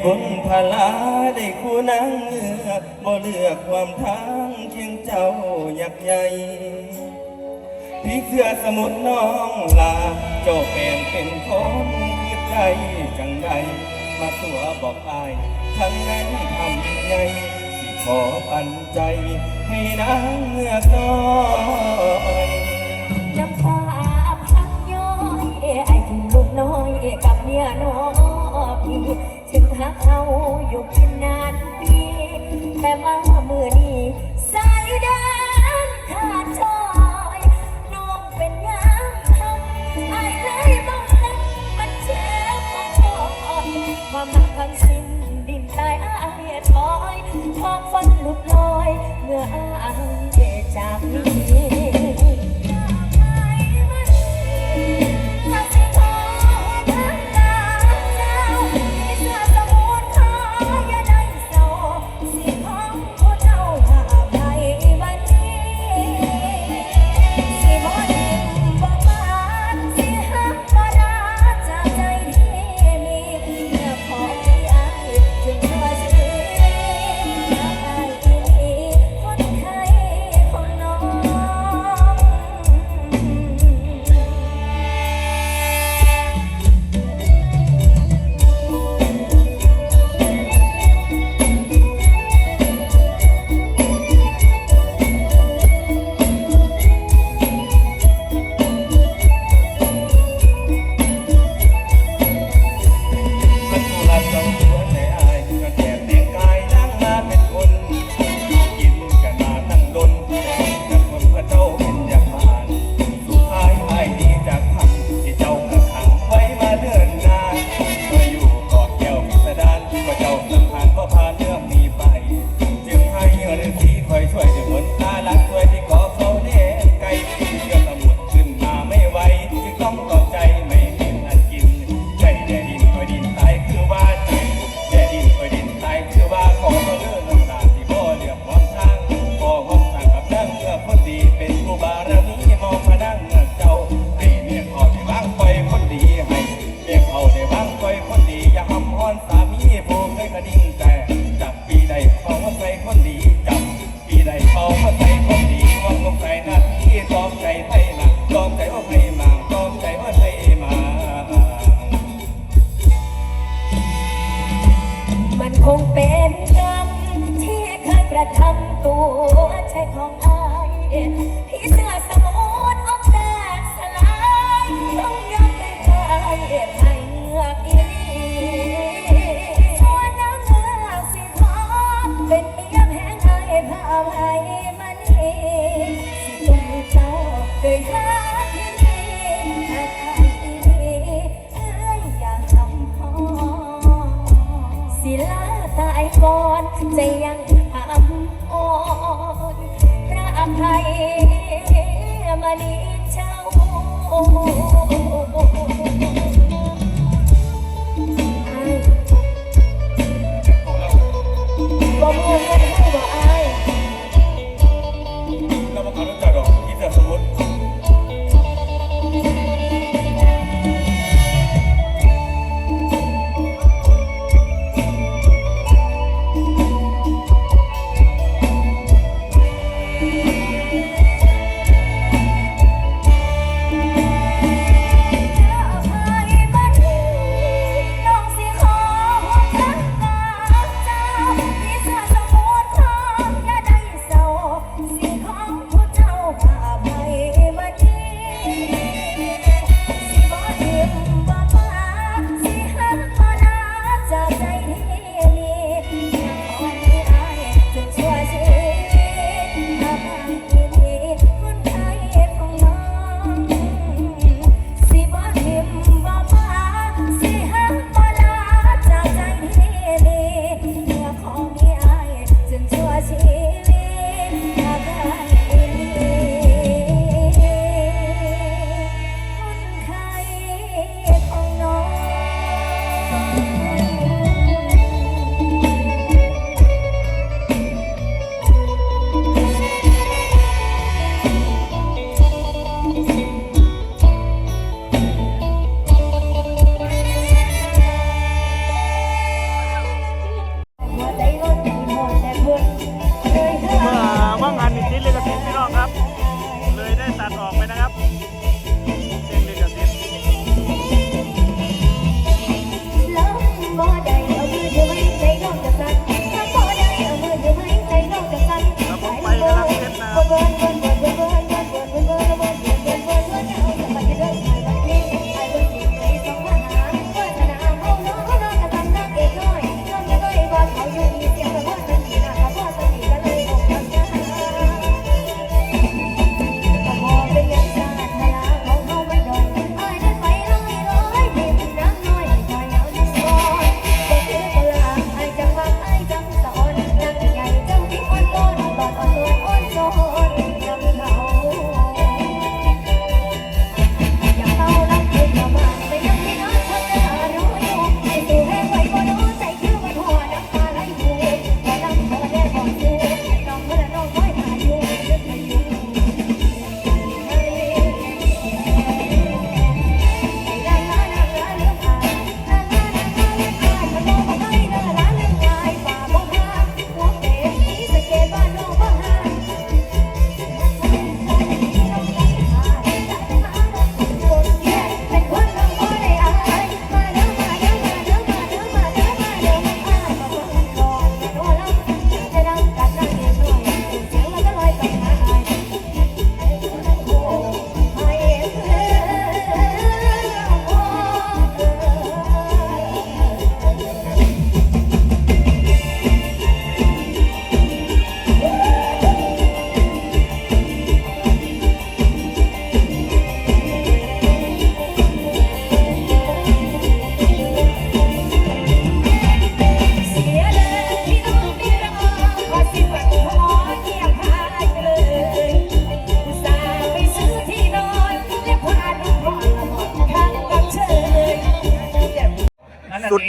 ้บุญพลาได้คู่นางเงือบ่เลือกความทางเคียงเจ้าอยากใหญ่พี่เสื้อสมุดน้องลา เจ้าแปลงเป็นคนคือใจจังใดมาตัวบอกอายทั้งนั้นทำไงสิขอปันใจ ให้นางเงือกน้อยน้ำตาพักย้อยไอ้ถึงลูกน้อยกับเมียน้อย หักเขาอยู่กินนานปีแต่มาเมื่อนี้สายแดนขาดจอยน้องเป็นยามทำไอ้เลยบ้องลังมันเจ็บปวดความรักทั้งสิ้นดินตายอายถอยท้องฟันหลุดลอย เมื่ออายจากนี้ ศิลาตายก่อนจะยังทำอ่อนพระอภัยมณีเจ้าบ่มูเงินให้บอายแล้วมันเขาต้องจัดดอกที่เสือสมุดน้องสิขอหัวทั้งกาเจ้าพี่เสื้อสมุ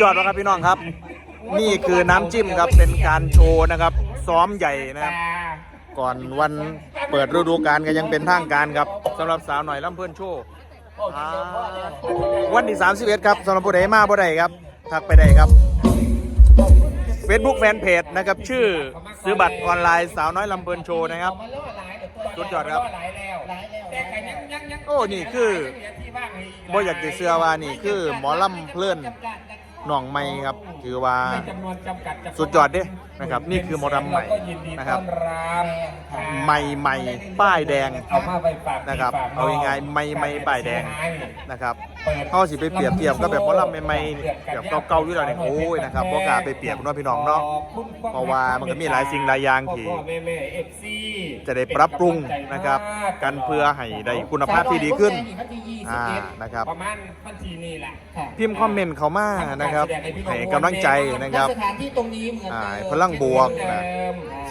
ยอดแล้วครับพี่น้องครับ นี่คือน้ำจิ้มครับเป็นการโชว์นะครับซ้อมใหญ่นะครับ ก่อนวันเปิดฤดูกาลก็ยังเป็นทางการครับสำหรับสาวหน่อยลำเพื่อนโชว์อ่าวันที่31ครับสำหรับผู้ใดมาผู้ใดครับทักไปได้ครับ Facebook แฟนเพจนะครับ ชื่อซื้อบัตรออนไลน์สาวน้อยลำเพลินโชว์นะครับ สุดยอดครับโอ้นี่คือ บ่อยากจะเชื่อว่านี่คือหมอลำเพลิน น่องไม้ครับถือว่าสุดยอดเด้นะครับ นี่คือหมอลำใหม่นะครับใหม่ใหม่ป้ายแดงเอามาไปฝากนะครับฝกเอายังไงไม่ไม่ป้ายแดงนะครับ เปิดเขาสิไปเปรียบเทียบก็แบบหมอลำใหม่ๆแบบเก่าๆอยู่แล้วเนี่ยโอ้ยนะครับบ่กล้าไปเปรียบเนาะพี่น้องเนาะเพราะว่ามันก็มีหลายสิ่งหลายอย่างที่พ่อแม่แม่เอฟซีจะได้ปรับปรุงนะครับกันเพื่อให้ได้คุณภาพที่ดีขึ้นอ่านะครับประมาณวันที่นี่แหละพิมพ์คอมเมนต์เขามานะครับให้กำลังใจนะครับสถานที่ตรงนี้เหมือนอ่ากันเลยพลังบวกนะ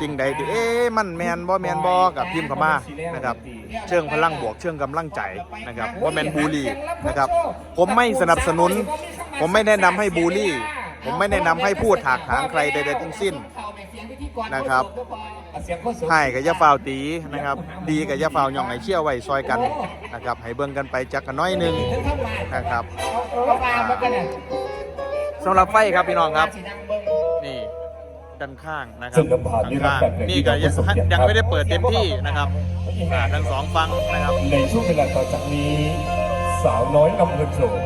สิ่งใดที่เอ๊ะมันแมนบ่แมนบ่กับพิมพ์เข้ามานะครับเชิงพลังบวกเชิงกำลังใจนะครับว่าแมนบูลลี่นะครับผมไม่สนับสนุน ผมไม่แนะนำให้บูลลี่ ผมไม่แนะนำให้พูดถากถางใครใดๆทั้งสิ้น นะครับ ให้กับยาฟาวตีนะครับ ดีกับยาฟาวย่องไห้เชี่ยวไว้ซอยกันนะครับ ให้เบิ่งกันไปจักกันน้อยหนึงนะครับก็มาหมือนกันเนี่ยสำหรับไฟครับพี่น้องครับ นี่ด้านข้างนะครัซึ่บงน้ำผ่านนี่ข้างนี่ก็ยังยังไม่ได้เปิดเต็มที่นะครับอ่าทั้งสองฟังนะครับ ในช่วงเวลาต่อจากนี้ สาวน้อยนำเงินโชว์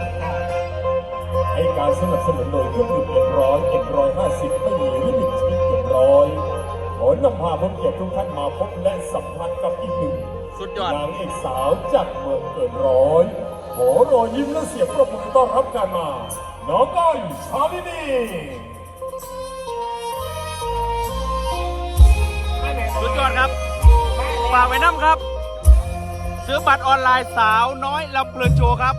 ให้การสนับสนุนโดยเครื่องดื่มเอ็มร้อยเอ็มร้อยห้าสิบไม่มีลิมิตชีวิตเอ็มร้อยขอนำพาผู้เกียรติทุกท่านมาพบและสัมผัสกับอีกหนึ่งสุดยอดนางเอกสาวจากเมืองเกินร้อยขอรอยยิ้มและเสียงปรบมือต้อนรับการมาน้องก้อยชาลินีสุดยอดครับฝากไว้น้ำครับ ซื้อบัตรออนไลน์สาวน้อยลำเพลินโชว์ครับ